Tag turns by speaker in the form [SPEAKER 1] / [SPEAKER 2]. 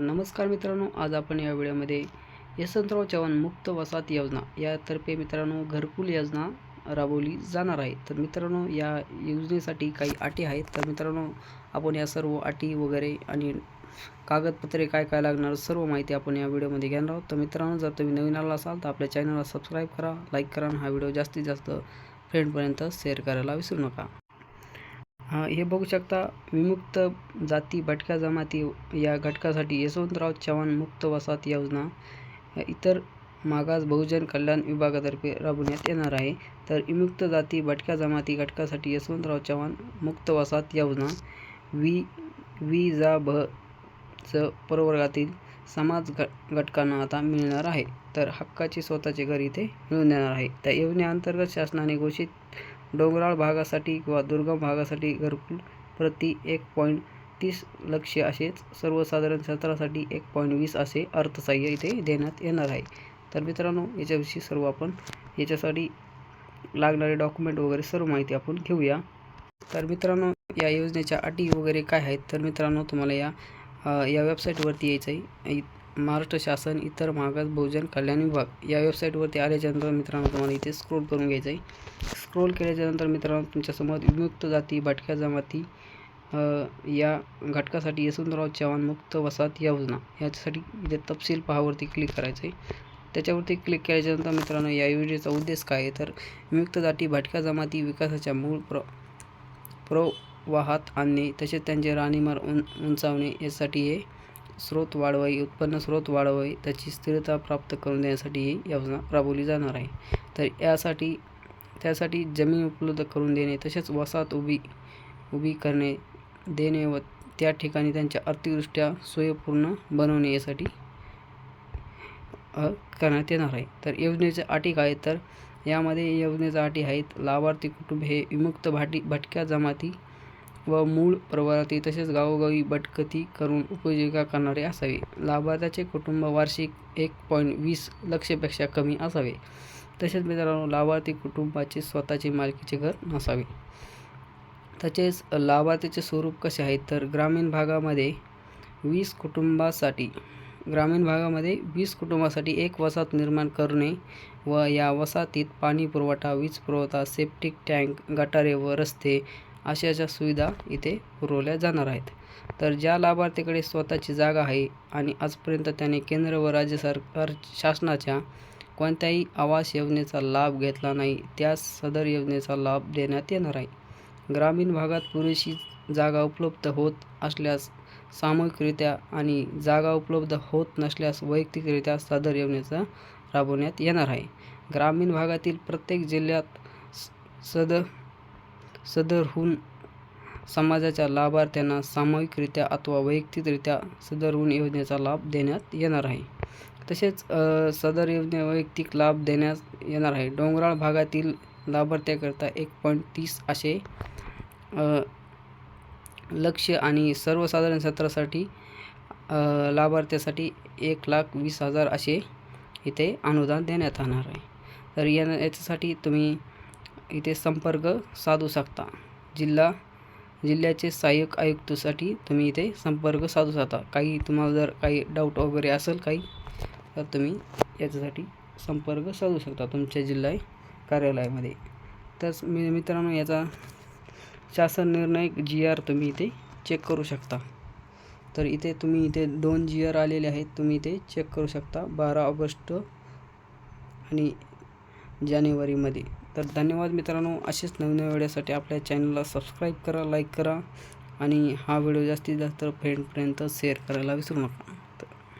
[SPEAKER 1] नमस्कार मित्रांनो आज आपण या व्हिडिओमध्ये यशवंतराव चव्हाण मुक्त वसाहत योजना यातर्फे मित्रांनो घरकुल योजना राबवली जाणार आहे. तर मित्रांनो या योजनेसाठी काही अटी आहेत. तर मित्रांनो आपण या सर्व अटी वगैरे आणि कागदपत्रे काय काय लागणार सर्व माहिती आपण या व्हिडिओमध्ये घेणार आहोत. तर मित्रांनो जर तुम्ही नवीन आला असाल तर आपल्या चॅनलला सबस्क्राईब करा लाईक करा आणि हा व्हिडिओ जास्तीत जास्त फ्रेंडपर्यंत शेअर करायला विसरू नका. हे बघू शकता विमुक्त जाती भटक्या जमाती या घटकासाठी यशवंतराव चव्हाण मुक्त वसाहत योजना इतर मागास बहुजन कल्याण विभागातर्फे राबवण्यात येणार आहे. तर विमुक्त जाती भटक्या जमाती घटकासाठी यशवंतराव चव्हाण मुक्त वसाहत योजना वी वी जा भ च प्रवर्गातील समाज घ घटकांना आता मिळणार आहे. तर हक्काचे स्वतःचे घर इथे मिळून देणार आहे. त्या योजनेअंतर्गत शासनाने घोषित डोंगराळ भागासाठी किंवा दुर्गम भागासाठी घरकुल प्रति एक पॉईंट तीस लक्ष असेच सर्वसाधारण क्षेत्रासाठी एक पॉईंट वीस असे अर्थसहाय्य इथे देण्यात येणार आहे. तर मित्रांनो याच्याविषयी सर्व आपण याच्यासाठी लागणारे डॉक्युमेंट वगैरे सर्व माहिती आपण घेऊया. तर मित्रांनो या योजनेच्या अटी वगैरे काय आहेत? तर मित्रांनो तुम्हाला या या वेबसाईटवरती यायचं आहे. महाराष्ट्र शासन इतर मागास बहुजन कल्याण विभाग. या वेबसाईटवरती आल्याच्यानंतर मित्रांनो तुम्हाला इथे स्क्रोल करून घ्यायचं आहे स्क्रोल केल्याच्यानंतर मित्रांनो तुमच्यासमोर विमुक्त जाती भटक्या जमाती या घटकासाठी यशवंतराव चव्हाण मुक्त वसाहत योजना. याच्यासाठी इथे तपशील पहावरती क्लिक करायचं आहे त्याच्यावरती क्लिक केल्याच्यानंतर मित्रांनो या योजनेचा उद्देश काय आहे? तर विमुक्त जाती भटक्या जमाती विकासाच्या मूळ प्र प्रवाहात आणणे तसेच त्यांचे राहणीमार उं उंचावणे यासाठी हे स्रोत वाढवावी उत्पन्न स्रोत वाढवावी त्याची स्थिरता प्राप्त करून देण्यासाठी ही योजना राबवली जाणार आहे. तर यासाठी त्यासाठी जमीन उपलब्ध करून देणे तसेच वसाहत उभी उभी करणे देणे व त्या ठिकाणी त्यांच्या आर्थिकदृष्ट्या स्वयंपूर्ण बनवणे यासाठी करण्यात येणार आहे. तर योजनेच्या अटी काय तर यामध्ये योजनेच्या अटी आहेत लाभार्थी कुटुंब हे विमुक्त भाटी भटक्या जमाती व मूळ प्रवारातील तसेच गावोगावी भटकती करून उपजीविका करणारे असावे. लाभार्थ्याचे कुटुंब वार्षिक एक पॉईंट वीस लक्षपेक्षा कमी असावे. तसेच मित्रांनो लाभार्थी कुटुंबाचे स्वतःचे मालकीचे घर नसावे. तसेच लाभार्थीचे स्वरूप कसे आहेत तर ग्रामीण भागामध्ये वीस कुटुंबासाठी ग्रामीण भागामध्ये वीस कुटुंबासाठी एक वसाहत निर्माण करणे व या वसाहतीत पाणी पुरवठा वीज पुरवठा सेप्टिक टँक गटारे व रस्ते अशा अशा सुविधा इथे पुरवल्या जाणार आहेत. तर ज्या लाभार्थीकडे स्वतःची जागा आहे आणि आजपर्यंत त्याने केंद्र व राज्य सरकार शासनाच्या कोणत्याही आवास योजनेचा लाभ घेतला नाही त्यास सदर योजनेचा लाभ देण्यात येणार आहे. ग्रामीण भागात पुरेशी जागा उपलब्ध होत असल्यास सामूहिकरित्या आणि जागा उपलब्ध होत नसल्यास वैयक्तिकरित्या सदर योजनेचा राबवण्यात येणार आहे. ग्रामीण भागातील प्रत्येक जिल्ह्यात सद सदरहून समाजाच्या लाभार्थ्यांना सामूहिकरित्या अथवा वैयक्तिकरित्या सदरहून योजनेचा लाभ देण्यात येणार आहे. तसेच सदर योजने वैयक्तिक लाभ देण्यात येणार आहे. डोंगराळ भागातील लाभार्थ्याकरता एक पॉईंट तीस असे लक्ष आणि सर्वसाधारण सत्रासाठी लाभार्थ्यासाठी एक लाख वीस हजार असे इथे अनुदान देण्यात येणार आहे. तर या याच्यासाठी तुम्ही इथे संपर्क साधू शकता. जिल्हा जिल्ह्याचे सहाय्यक आयुक्तसाठी तुम्ही इथे संपर्क साधू शकता. काही तुम्हाला जर काही डाऊट वगैरे असेल काही तर तुम्ही याच्यासाठी संपर्क साधू शकता तुमच्या जिल्हा कार्यालयामध्ये. तर मी मित्रांनो याचा शासन निर्णय जी आर तुम्ही इथे चेक करू शकता. तर इथे तुम्ही इथे दोन जी आर आलेले आहेत तुम्ही इथे चेक करू शकता. बारा ऑगस्ट आणि जानेवारीमध्ये. तर धन्यवाद मित्रांनो. असेच नवीन व्हिडिओसाठी आपल्या चॅनलला सबस्क्राईब करा लाईक करा आणि हा व्हिडिओ जास्तीत जास्त फ्रेंडपर्यंत शेअर करायला विसरू नका.